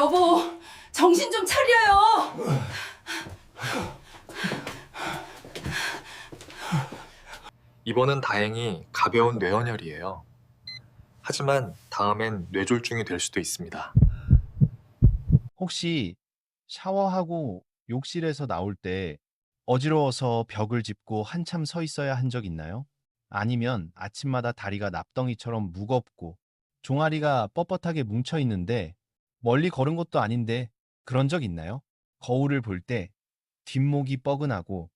여보, 정신 좀 차려요. 이번은 다행히 가벼운 뇌원혈이에요. 하지만 다음엔 뇌졸중이 될 수도 있습니다. 혹시 샤워하고 욕실에서 나올 때 어지러워서 벽을 짚고 한참 서 있어야 한 적 있나요? 아니면 아침마다 다리가 납덩이처럼 무겁고 종아리가 뻣뻣하게 뭉쳐 있는데 멀리 걸은 것도 아닌데 그런 적 있나요? 거울을 볼 때 뒷목이 뻐근하고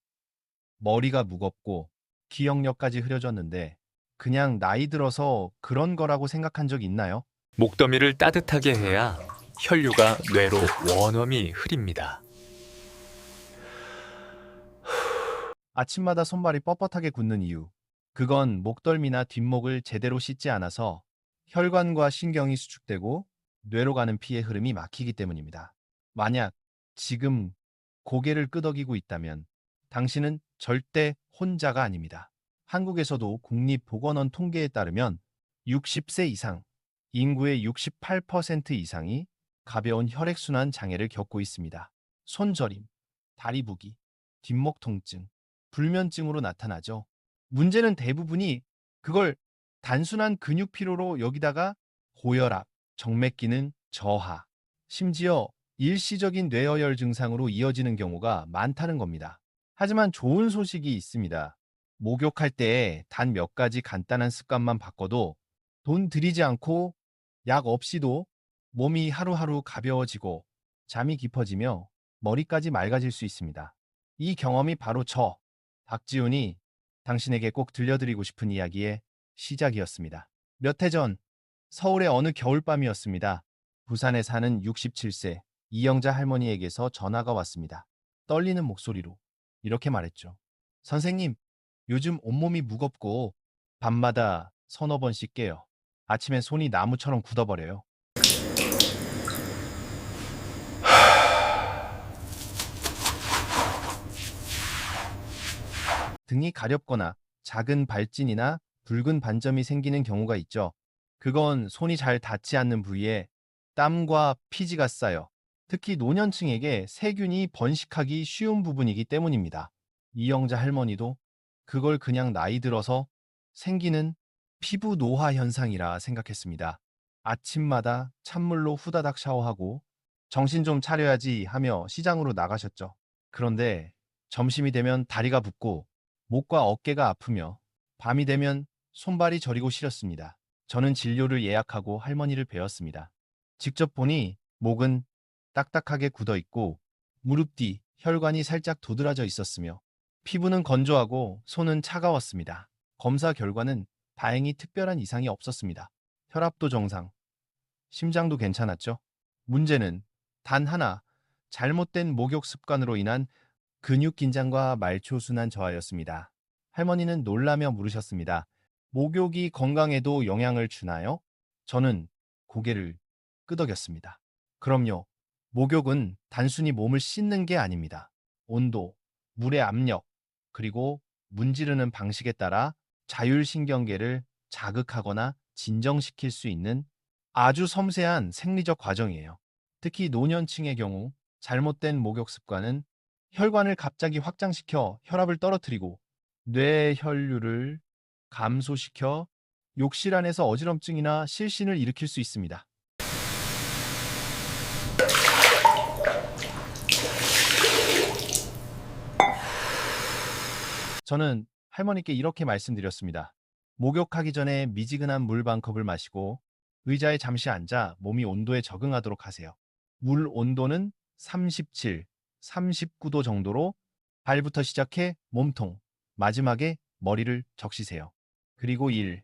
머리가 무겁고 기억력까지 흐려졌는데 그냥 나이 들어서 그런 거라고 생각한 적 있나요? 목더미를 따뜻하게 해야 혈류가 뇌로 원활히 흐립니다. 아침마다 손발이 뻣뻣하게 굳는 이유. 그건 목덜미나 뒷목을 제대로 씻지 않아서 혈관과 신경이 수축되고 뇌로 가는 피의 흐름이 막히기 때문입니다. 만약 지금 고개를 끄덕이고 있다면 당신은 절대 혼자가 아닙니다. 한국에서도 국립보건원 통계에 따르면 60세 이상, 인구의 68% 이상이 가벼운 혈액순환 장애를 겪고 있습니다. 손저림, 다리 부기, 뒷목 통증, 불면증으로 나타나죠. 문제는 대부분이 그걸 단순한 근육 피로로 여기다가 고혈압, 정맥 기능 저하, 심지어 일시적인 뇌어혈 증상으로 이어지는 경우가 많다는 겁니다. 하지만 좋은 소식이 있습니다. 목욕할 때 단 몇 가지 간단한 습관만 바꿔도 돈 들이지 않고 약 없이도 몸이 하루하루 가벼워지고 잠이 깊어지며 머리까지 맑아질 수 있습니다. 이 경험이 바로 저 박지훈이 당신에게 꼭 들려드리고 싶은 이야기의 시작이었습니다. 몇 해 전 서울의 어느 겨울밤이었습니다. 부산에 사는 67세 이영자 할머니에게서 전화가 왔습니다. 떨리는 목소리로 이렇게 말했죠. 선생님, 요즘 온몸이 무겁고 밤마다 서너 번씩 깨요. 아침에 손이 나무처럼 굳어버려요. 등이 가렵거나 작은 발진이나 붉은 반점이 생기는 경우가 있죠. 그건 손이 잘 닿지 않는 부위에 땀과 피지가 쌓여 특히 노년층에게 세균이 번식하기 쉬운 부분이기 때문입니다. 이영자 할머니도 그걸 그냥 나이 들어서 생기는 피부 노화 현상이라 생각했습니다. 아침마다 찬물로 후다닥 샤워하고 정신 좀 차려야지 하며 시장으로 나가셨죠. 그런데 점심이 되면 다리가 붓고 목과 어깨가 아프며 밤이 되면 손발이 저리고 시렸습니다. 저는 진료를 예약하고 할머니를 뵈었습니다. 직접 보니 목은 딱딱하게 굳어 있고 무릎 뒤 혈관이 살짝 도드라져 있었으며 피부는 건조하고 손은 차가웠습니다. 검사 결과는 다행히 특별한 이상이 없었습니다. 혈압도 정상, 심장도 괜찮았죠. 문제는 단 하나 잘못된 목욕 습관으로 인한 근육 긴장과 말초순환 저하였습니다. 할머니는 놀라며 물으셨습니다. 목욕이 건강에도 영향을 주나요? 저는 고개를 끄덕였습니다. 그럼요. 목욕은 단순히 몸을 씻는 게 아닙니다. 온도, 물의 압력, 그리고 문지르는 방식에 따라 자율신경계를 자극하거나 진정시킬 수 있는 아주 섬세한 생리적 과정이에요. 특히 노년층의 경우 잘못된 목욕 습관은 혈관을 갑자기 확장시켜 혈압을 떨어뜨리고 뇌 혈류를 감소시켜 욕실 안에서 어지럼증이나 실신을 일으킬 수 있습니다. 저는 할머니께 이렇게 말씀드렸습니다. 목욕하기 전에 미지근한 물 반 컵을 마시고 의자에 잠시 앉아 몸이 온도에 적응하도록 하세요. 물 온도는 37, 39도 정도로 발부터 시작해 몸통, 마지막에 머리를 적시세요. 그리고 1,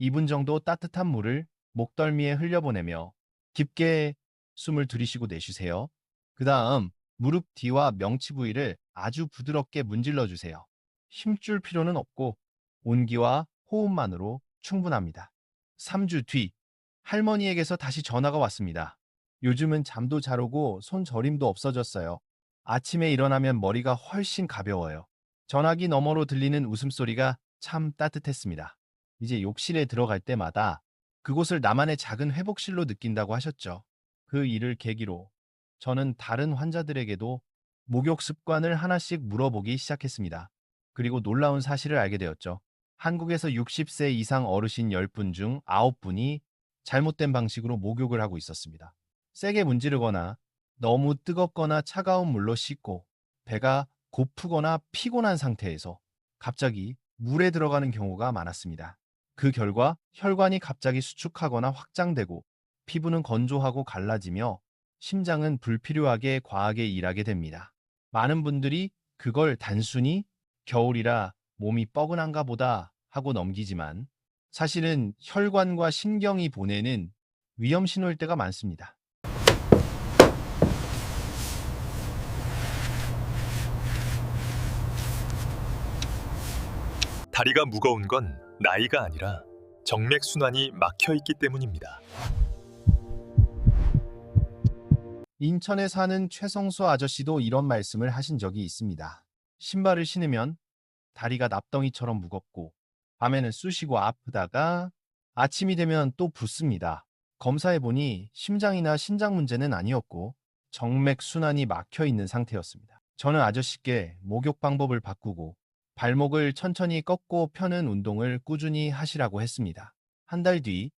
2분 정도 따뜻한 물을 목덜미에 흘려보내며 깊게 숨을 들이쉬고 내쉬세요. 그 다음 무릎 뒤와 명치 부위를 아주 부드럽게 문질러 주세요. 힘줄 필요는 없고 온기와 호흡만으로 충분합니다. 3주 뒤 할머니에게서 다시 전화가 왔습니다. 요즘은 잠도 잘 오고 손 저림도 없어졌어요. 아침에 일어나면 머리가 훨씬 가벼워요. 전화기 너머로 들리는 웃음소리가 참 따뜻했습니다. 이제 욕실에 들어갈 때마다 그곳을 나만의 작은 회복실로 느낀다고 하셨죠. 그 일을 계기로 저는 다른 환자들에게도 목욕 습관을 하나씩 물어보기 시작했습니다. 그리고 놀라운 사실을 알게 되었죠. 한국에서 60세 이상 어르신 10분 중 9분이 잘못된 방식으로 목욕을 하고 있었습니다. 세게 문지르거나 너무 뜨겁거나 차가운 물로 씻고 배가 고프거나 피곤한 상태에서 갑자기 물에 들어가는 경우가 많았습니다. 그 결과 혈관이 갑자기 수축하거나 확장되고 피부는 건조하고 갈라지며 심장은 불필요하게 과하게 일하게 됩니다. 많은 분들이 그걸 단순히 겨울이라 몸이 뻐근한가 보다 하고 넘기지만 사실은 혈관과 신경이 보내는 위험 신호일 때가 많습니다. 다리가 무거운 건 나이가 아니라 정맥 순환이 막혀 있기 때문입니다. 인천에 사는 최성수 아저씨도 이런 말씀을 하신 적이 있습니다. 신발을 신으면 다리가 납덩이처럼 무겁고 밤에는 쑤시고 아프다가 아침이 되면 또 붓습니다. 검사해 보니 심장이나 신장 문제는 아니었고 정맥 순환이 막혀 있는 상태였습니다. 저는 아저씨께 목욕 방법을 바꾸고 발목을 천천히 꺾고 펴는 운동을 꾸준히 하시라고 했습니다. 한 달 뒤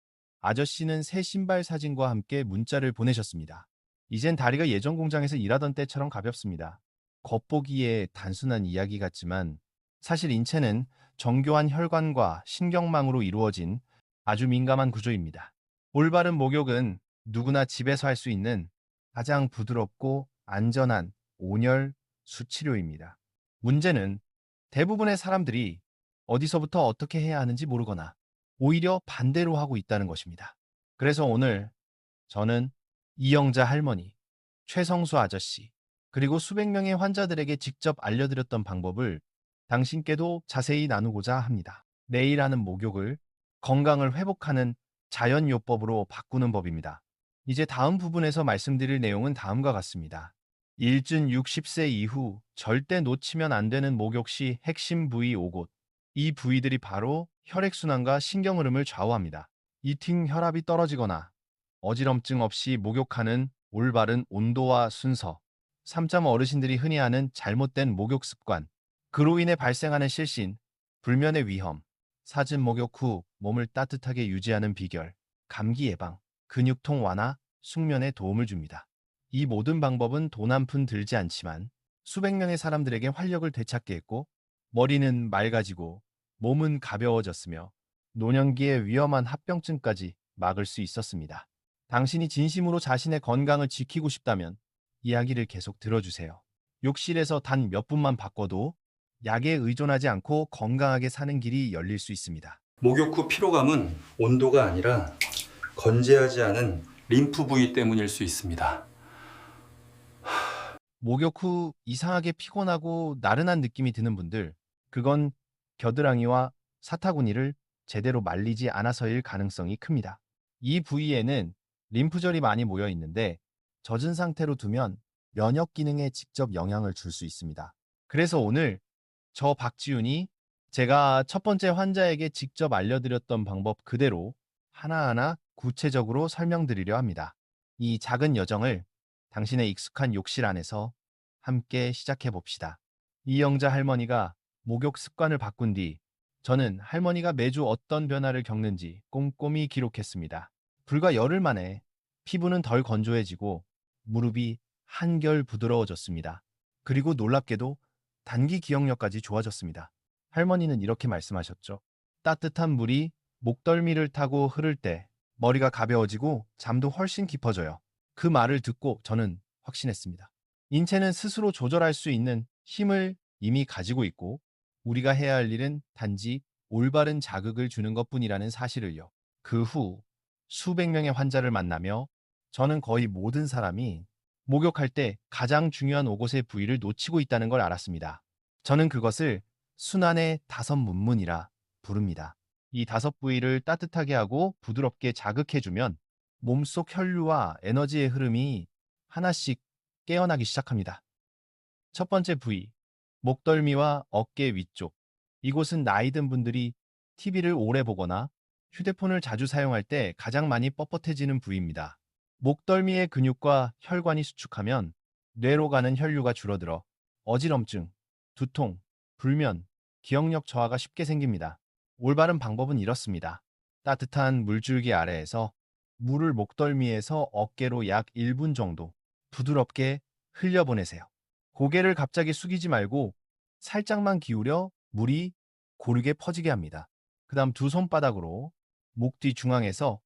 아저씨는 새 신발 사진과 함께 문자를 보내셨습니다. 이젠 다리가 예전 공장에서 일하던 때처럼 가볍습니다. 겉보기에 단순한 이야기 같지만 사실 인체는 정교한 혈관과 신경망으로 이루어진 아주 민감한 구조입니다. 올바른 목욕은 누구나 집에서 할 수 있는 가장 부드럽고 안전한 온열 수치료입니다. 문제는 대부분의 사람들이 어디서부터 어떻게 해야 하는지 모르거나 오히려 반대로 하고 있다는 것입니다. 그래서 오늘 저는 이영자 할머니, 최성수 아저씨, 그리고 수백 명의 환자들에게 직접 알려드렸던 방법을 당신께도 자세히 나누고자 합니다. 매일 하는 목욕을 건강을 회복하는 자연요법으로 바꾸는 법입니다. 이제 다음 부분에서 말씀드릴 내용은 다음과 같습니다. 일준 60세 이후 절대 놓치면 안 되는 목욕 시 핵심 부위 5곳. 이 부위들이 바로 혈액순환과 신경흐름을 좌우합니다. 이팅 혈압이 떨어지거나 어지럼증 없이 목욕하는 올바른 온도와 순서, 3점 어르신들이 흔히 하는 잘못된 목욕 습관, 그로 인해 발생하는 실신, 불면의 위험, 사진 목욕 후 몸을 따뜻하게 유지하는 비결, 감기 예방, 근육통 완화, 숙면에 도움을 줍니다. 이 모든 방법은 돈 한 푼 들지 않지만 수백 명의 사람들에게 활력을 되찾게 했고 머리는 맑아지고 몸은 가벼워졌으며 노년기의 위험한 합병증까지 막을 수 있었습니다. 당신이 진심으로 자신의 건강을 지키고 싶다면 이야기를 계속 들어주세요. 욕실에서 단 몇 분만 바꿔도 약에 의존하지 않고 건강하게 사는 길이 열릴 수 있습니다. 목욕 후 피로감은 온도가 아니라 건재하지 않은 림프 부위 때문일 수 있습니다. 목욕 후 이상하게 피곤하고 나른한 느낌이 드는 분들, 그건 겨드랑이와 사타구니를 제대로 말리지 않아서일 가능성이 큽니다. 이 부위에는 림프절이 많이 모여 있는데 젖은 상태로 두면 면역 기능에 직접 영향을 줄 수 있습니다. 그래서 오늘 저 박지훈이 제가 첫 번째 환자에게 직접 알려드렸던 방법 그대로 하나하나 구체적으로 설명드리려 합니다. 이 작은 여정을 당신의 익숙한 욕실 안에서 함께 시작해 봅시다. 이영자 할머니가 목욕 습관을 바꾼 뒤 저는 할머니가 매주 어떤 변화를 겪는지 꼼꼼히 기록했습니다. 불과 열흘 만에 피부는 덜 건조해지고 무릎이 한결 부드러워졌습니다. 그리고 놀랍게도 단기 기억력까지 좋아졌습니다. 할머니는 이렇게 말씀하셨죠. 따뜻한 물이 목덜미를 타고 흐를 때 머리가 가벼워지고 잠도 훨씬 깊어져요. 그 말을 듣고 저는 확신했습니다. 인체는 스스로 조절할 수 있는 힘을 이미 가지고 있고 우리가 해야 할 일은 단지 올바른 자극을 주는 것 뿐이라는 사실을요. 그 후 수백 명의 환자를 만나며 저는 거의 모든 사람이 목욕할 때 가장 중요한 오곳의 부위를 놓치고 있다는 걸 알았습니다. 저는 그것을 순환의 다섯 문문이라 부릅니다. 이 다섯 부위를 따뜻하게 하고 부드럽게 자극해주면 몸속 혈류와 에너지의 흐름이 하나씩 깨어나기 시작합니다. 첫 번째 부위, 목덜미와 어깨 위쪽. 이곳은 나이든 분들이 TV를 오래 보거나 휴대폰을 자주 사용할 때 가장 많이 뻣뻣해지는 부위입니다. 목덜미의 근육과 혈관이 수축하면 뇌로 가는 혈류가 줄어들어 어지럼증, 두통, 불면, 기억력 저하가 쉽게 생깁니다. 올바른 방법은 이렇습니다. 따뜻한 물줄기 아래에서 물을 목덜미에서 어깨로 약 1분 정도 부드럽게 흘려보내세요. 고개를 갑자기 숙이지 말고 살짝만 기울여 물이 고르게 퍼지게 합니다. 그 다음 두 손바닥으로 목 뒤 중앙에서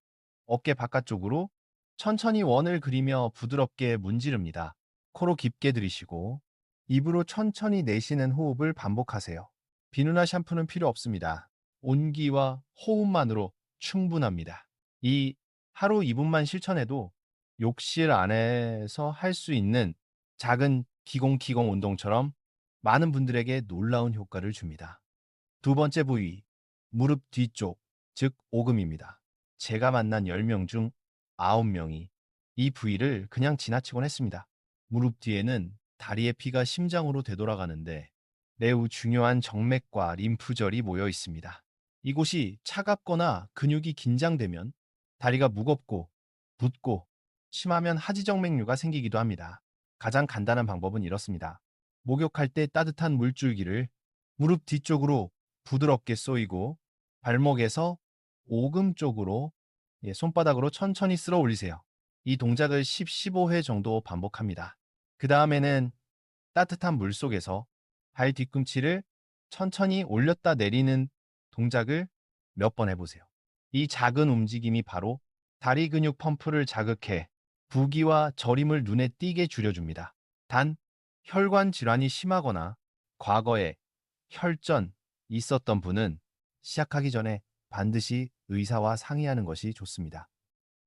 어깨 바깥쪽으로 천천히 원을 그리며 부드럽게 문지릅니다. 코로 깊게 들이쉬고 입으로 천천히 내쉬는 호흡을 반복하세요. 비누나 샴푸는 필요 없습니다. 온기와 호흡만으로 충분합니다. 이 하루 2분만 실천해도 욕실 안에서 할 수 있는 작은 기공기공 운동처럼 많은 분들에게 놀라운 효과를 줍니다. 두 번째 부위, 무릎 뒤쪽, 즉 오금입니다. 제가 만난 10명 중 9명이 이 부위를 그냥 지나치곤 했습니다. 무릎 뒤에는 다리의 피가 심장으로 되돌아가는데 매우 중요한 정맥과 림프절이 모여 있습니다. 이곳이 차갑거나 근육이 긴장되면 다리가 무겁고 붓고 심하면 하지정맥류가 생기기도 합니다. 가장 간단한 방법은 이렇습니다. 목욕할 때 따뜻한 물줄기를 무릎 뒤쪽으로 부드럽게 쏘이고 발목에서 오금 쪽으로 예, 손바닥으로 천천히 쓸어 올리세요. 이 동작을 10, 15회 정도 반복합니다. 그 다음에는 따뜻한 물 속에서 발 뒤꿈치를 천천히 올렸다 내리는 동작을 몇 번 해보세요. 이 작은 움직임이 바로 다리 근육 펌프를 자극해 부기와 저림을 눈에 띄게 줄여줍니다. 단, 혈관 질환이 심하거나 과거에 혈전 있었던 분은 시작하기 전에 반드시 의사와 상의하는 것이 좋습니다.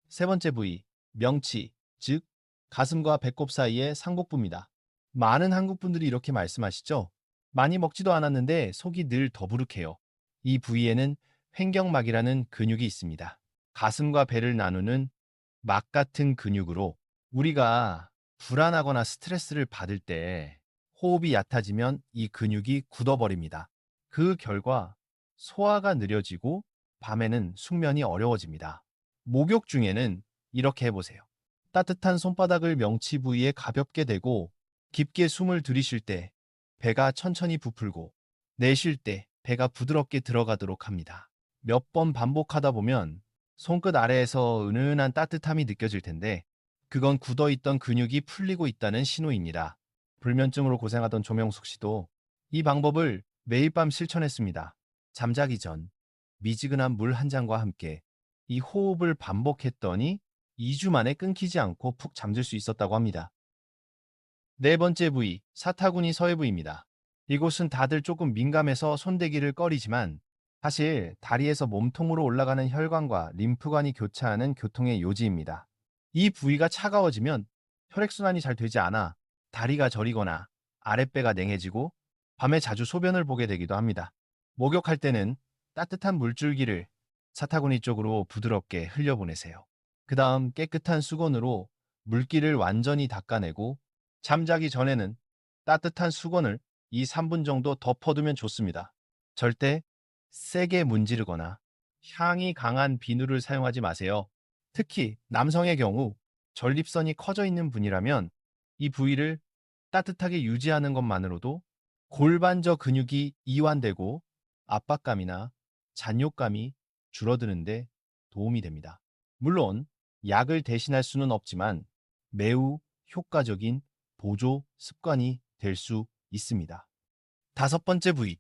세 번째 부위, 명치, 즉 가슴과 배꼽 사이의 상복부입니다. 많은 한국 분들이 이렇게 말씀하시죠? 많이 먹지도 않았는데 속이 늘 더부룩해요. 이 부위에는 횡격막이라는 근육이 있습니다. 가슴과 배를 나누는 막 같은 근육으로 우리가 불안하거나 스트레스를 받을 때 호흡이 얕아지면 이 근육이 굳어버립니다. 그 결과 소화가 느려지고 밤에는 숙면이 어려워집니다. 목욕 중에는 이렇게 해보세요. 따뜻한 손바닥을 명치 부위에 가볍게 대고 깊게 숨을 들이쉴 때 배가 천천히 부풀고 내쉴 때 배가 부드럽게 들어가도록 합니다. 몇 번 반복하다 보면 손끝 아래에서 은은한 따뜻함이 느껴질 텐데 그건 굳어있던 근육이 풀리고 있다는 신호입니다. 불면증으로 고생하던 조명숙 씨도 이 방법을 매일 밤 실천했습니다. 잠자기 전 미지근한 물 한 잔과 함께 이 호흡을 반복했더니 2주 만에 끊기지 않고 푹 잠들 수 있었다고 합니다. 네 번째 부위, 사타구니 서해부입니다. 이곳은 다들 조금 민감해서 손대기를 꺼리지만 사실 다리에서 몸통으로 올라가는 혈관과 림프관이 교차하는 교통의 요지입니다. 이 부위가 차가워지면 혈액순환이 잘 되지 않아 다리가 저리거나 아랫배가 냉해지고 밤에 자주 소변을 보게 되기도 합니다. 목욕할 때는 따뜻한 물줄기를 사타구니 쪽으로 부드럽게 흘려보내세요. 그 다음 깨끗한 수건으로 물기를 완전히 닦아내고 잠자기 전에는 따뜻한 수건을 2, 3분 정도 덮어두면 좋습니다. 절대 세게 문지르거나 향이 강한 비누를 사용하지 마세요. 특히 남성의 경우 전립선이 커져 있는 분이라면 이 부위를 따뜻하게 유지하는 것만으로도 골반저 근육이 이완되고 압박감이나 잔욕감이 줄어드는데 도움이 됩니다. 물론 약을 대신할 수는 없지만 매우 효과적인 보조 습관이 될 수 있습니다. 다섯 번째 부위,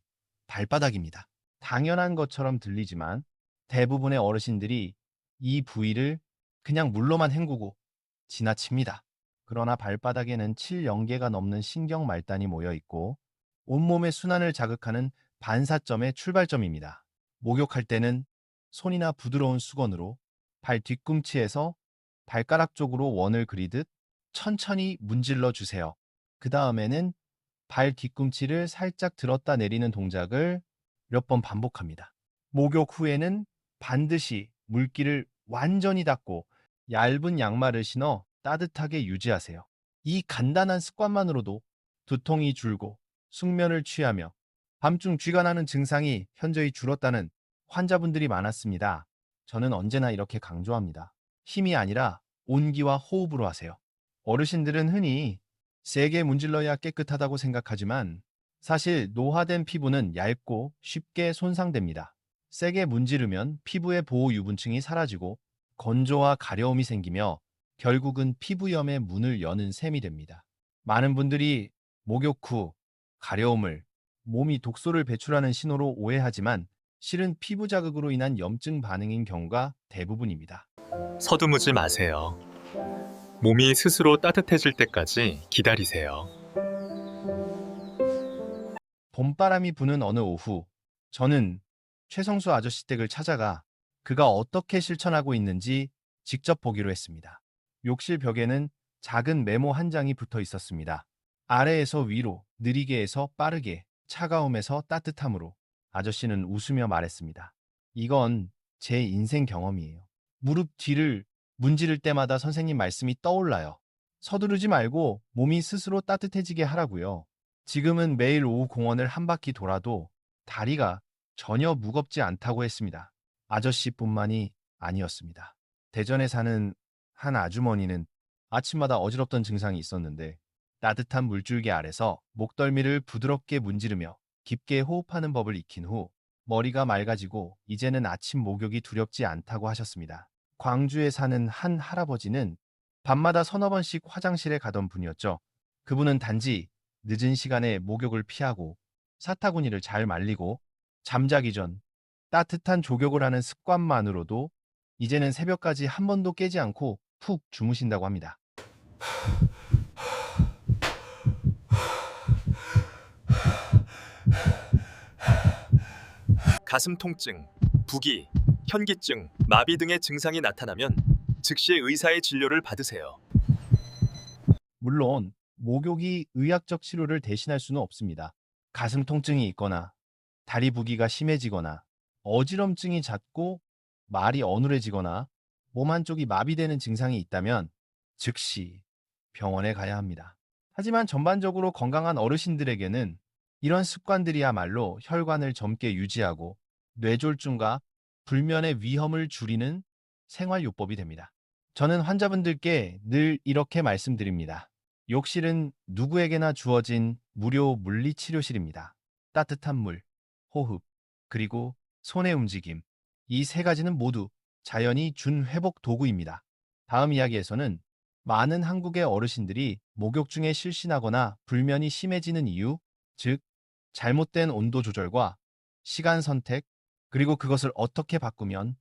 발바닥입니다. 당연한 것처럼 들리지만 대부분의 어르신들이 이 부위를 그냥 물로만 헹구고 지나칩니다. 그러나 발바닥에는 7영개가 넘는 신경 말단이 모여 있고 온몸의 순환을 자극하는 반사점의 출발점입니다. 목욕할 때는 손이나 부드러운 수건으로 발 뒤꿈치에서 발가락 쪽으로 원을 그리듯 천천히 문질러 주세요. 그 다음에는 발 뒤꿈치를 살짝 들었다 내리는 동작을 몇 번 반복합니다. 목욕 후에는 반드시 물기를 완전히 닦고 얇은 양말을 신어 따뜻하게 유지하세요. 이 간단한 습관만으로도 두통이 줄고 숙면을 취하며 밤중 쥐가 나는 증상이 현저히 줄었다는 환자분들이 많았습니다. 저는 언제나 이렇게 강조합니다. 힘이 아니라 온기와 호흡으로 하세요. 어르신들은 흔히 세게 문질러야 깨끗하다고 생각하지만 사실 노화된 피부는 얇고 쉽게 손상됩니다. 세게 문지르면 피부의 보호 유분층이 사라지고 건조와 가려움이 생기며 결국은 피부염의 문을 여는 셈이 됩니다. 많은 분들이 목욕 후 가려움을 몸이 독소를 배출하는 신호로 오해하지만 실은 피부 자극으로 인한 염증 반응인 경우가 대부분입니다. 서두르지 마세요. 몸이 스스로 따뜻해질 때까지 기다리세요. 봄바람이 부는 어느 오후, 저는 최성수 아저씨 댁을 찾아가 그가 어떻게 실천하고 있는지 직접 보기로 했습니다. 욕실 벽에는 작은 메모 한 장이 붙어 있었습니다. 아래에서 위로, 느리게에서 빠르게, 차가움에서 따뜻함으로 아저씨는 웃으며 말했습니다. 이건 제 인생 경험이에요. 무릎 뒤를 문지를 때마다 선생님 말씀이 떠올라요. 서두르지 말고 몸이 스스로 따뜻해지게 하라고요. 지금은 매일 오후 공원을 한 바퀴 돌아도 다리가 전혀 무겁지 않다고 했습니다. 아저씨뿐만이 아니었습니다. 대전에 사는 한 아주머니는 아침마다 어지럽던 증상이 있었는데 따뜻한 물줄기 아래서 목덜미를 부드럽게 문지르며 깊게 호흡하는 법을 익힌 후 머리가 맑아지고 이제는 아침 목욕이 두렵지 않다고 하셨습니다. 광주에 사는 한 할아버지는 밤마다 서너 번씩 화장실에 가던 분이었죠. 그분은 단지 늦은 시간에 목욕을 피하고 사타구니를 잘 말리고 잠자기 전 따뜻한 조격을 하는 습관만으로도 이제는 새벽까지 한 번도 깨지 않고 푹 주무신다고 합니다. 가슴 통증, 부기, 현기증, 마비 등의 증상이 나타나면 즉시 의사의 진료를 받으세요. 물론 목욕이 의학적 치료를 대신할 수는 없습니다. 가슴 통증이 있거나 다리 부기가 심해지거나 어지럼증이 잦고 말이 어눌해지거나 몸 한쪽이 마비되는 증상이 있다면 즉시 병원에 가야 합니다. 하지만 전반적으로 건강한 어르신들에게는 이런 습관들이야말로 혈관을 젊게 유지하고 뇌졸중과 불면의 위험을 줄이는 생활요법이 됩니다. 저는 환자분들께 늘 이렇게 말씀드립니다. 욕실은 누구에게나 주어진 무료 물리치료실입니다. 따뜻한 물, 호흡, 그리고 손의 움직임. 이 세 가지는 모두 자연이 준 회복 도구입니다. 다음 이야기에서는 많은 한국의 어르신들이 목욕 중에 실신하거나 불면이 심해지는 이유, 즉, 잘못된 온도 조절과 시간 선택, 그리고 그것을 어떻게 바꾸면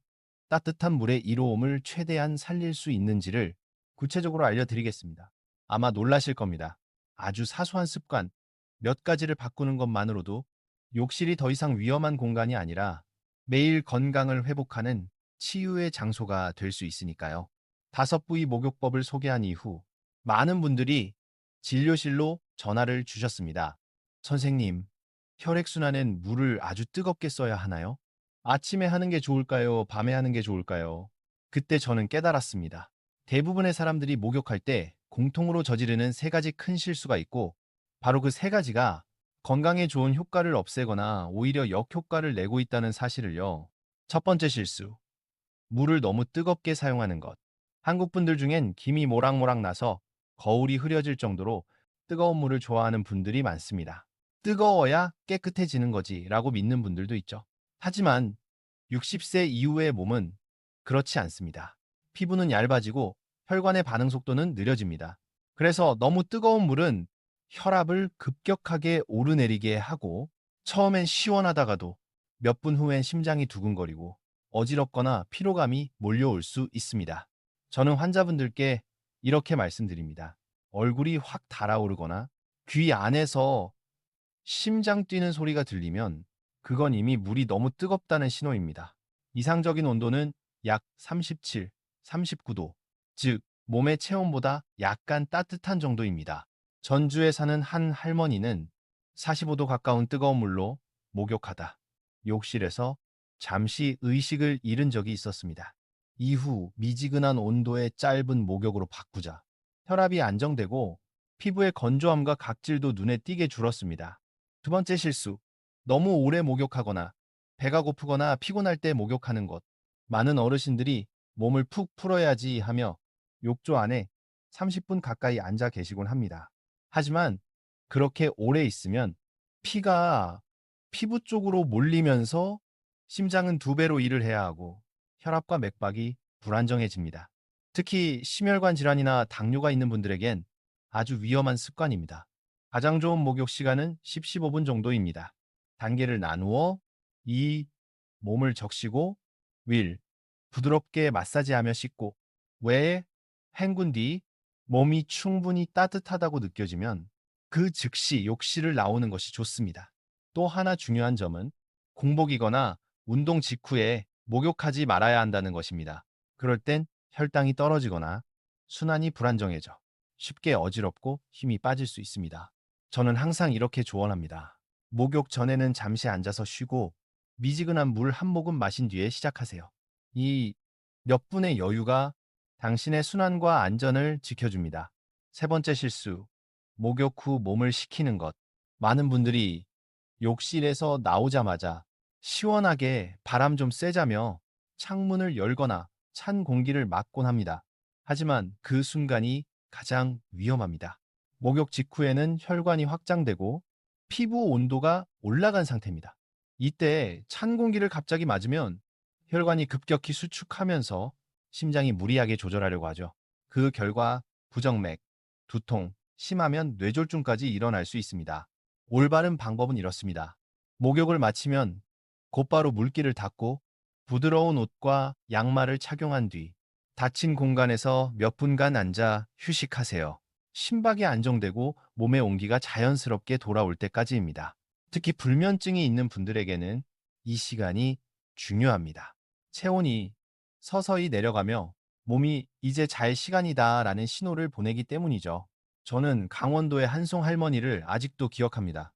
따뜻한 물의 이로움을 최대한 살릴 수 있는지를 구체적으로 알려드리겠습니다. 아마 놀라실 겁니다. 아주 사소한 습관 몇 가지를 바꾸는 것만으로도 욕실이 더 이상 위험한 공간이 아니라 매일 건강을 회복하는 치유의 장소가 될 수 있으니까요. 다섯 부위 목욕법을 소개한 이후 많은 분들이 진료실로 전화를 주셨습니다. 선생님, 혈액순환엔 물을 아주 뜨겁게 써야 하나요? 아침에 하는 게 좋을까요? 밤에 하는 게 좋을까요? 그때 저는 깨달았습니다. 대부분의 사람들이 목욕할 때 공통으로 저지르는 세 가지 큰 실수가 있고 바로 그 세 가지가 건강에 좋은 효과를 없애거나 오히려 역효과를 내고 있다는 사실을요. 첫 번째 실수. 물을 너무 뜨겁게 사용하는 것. 한국 분들 중엔 김이 모락모락 나서 거울이 흐려질 정도로 뜨거운 물을 좋아하는 분들이 많습니다. 뜨거워야 깨끗해지는 거지 라고 믿는 분들도 있죠. 하지만 60세 이후의 몸은 그렇지 않습니다. 피부는 얇아지고 혈관의 반응 속도는 느려집니다. 그래서 너무 뜨거운 물은 혈압을 급격하게 오르내리게 하고 처음엔 시원하다가도 몇 분 후엔 심장이 두근거리고 어지럽거나 피로감이 몰려올 수 있습니다. 저는 환자분들께 이렇게 말씀드립니다. 얼굴이 확 달아오르거나 귀 안에서 심장 뛰는 소리가 들리면 그건 이미 물이 너무 뜨겁다는 신호입니다. 이상적인 온도는 약 37, 39도, 즉 몸의 체온보다 약간 따뜻한 정도입니다. 전주에 사는 한 할머니는 45도 가까운 뜨거운 물로 목욕하다 욕실에서 잠시 의식을 잃은 적이 있었습니다. 이후 미지근한 온도의 짧은 목욕으로 바꾸자 혈압이 안정되고 피부의 건조함과 각질도 눈에 띄게 줄었습니다. 두 번째 실수. 너무 오래 목욕하거나 배가 고프거나 피곤할 때 목욕하는 것. 많은 어르신들이 몸을 푹 풀어야지 하며 욕조 안에 30분 가까이 앉아 계시곤 합니다. 하지만 그렇게 오래 있으면 피가 피부 쪽으로 몰리면서 심장은 두 배로 일을 해야 하고 혈압과 맥박이 불안정해집니다. 특히 심혈관 질환이나 당뇨가 있는 분들에겐 아주 위험한 습관입니다. 가장 좋은 목욕 시간은 10, 15분 정도입니다. 단계를 나누어 2. 몸을 적시고 윌, 부드럽게 마사지하며 씻고 외에 헹군 뒤 몸이 충분히 따뜻하다고 느껴지면 그 즉시 욕실을 나오는 것이 좋습니다. 또 하나 중요한 점은 공복이거나 운동 직후에 목욕하지 말아야 한다는 것입니다. 그럴 땐 혈당이 떨어지거나 순환이 불안정해져 쉽게 어지럽고 힘이 빠질 수 있습니다. 저는 항상 이렇게 조언합니다. 목욕 전에는 잠시 앉아서 쉬고 미지근한 물 한 모금 마신 뒤에 시작하세요. 이 몇 분의 여유가 당신의 순환과 안전을 지켜줍니다. 세 번째 실수, 목욕 후 몸을 식히는 것. 많은 분들이 욕실에서 나오자마자 시원하게 바람 좀 쐬자며 창문을 열거나 찬 공기를 맞곤 합니다. 하지만 그 순간이 가장 위험합니다. 목욕 직후에는 혈관이 확장되고 피부 온도가 올라간 상태입니다. 이때 찬 공기를 갑자기 맞으면 혈관이 급격히 수축하면서 심장이 무리하게 조절하려고 하죠. 그 결과 부정맥, 두통, 심하면 뇌졸중까지 일어날 수 있습니다. 올바른 방법은 이렇습니다. 목욕을 마치면 곧바로 물기를 닦고 부드러운 옷과 양말을 착용한 뒤 닫힌 공간에서 몇 분간 앉아 휴식하세요. 심박이 안정되고 몸의 온기가 자연스럽게 돌아올 때까지입니다. 특히 불면증이 있는 분들에게는 이 시간이 중요합니다. 체온이 서서히 내려가며 몸이 이제 잘 시간이다 라는 신호를 보내기 때문이죠. 저는 강원도의 한송 할머니를 아직도 기억합니다.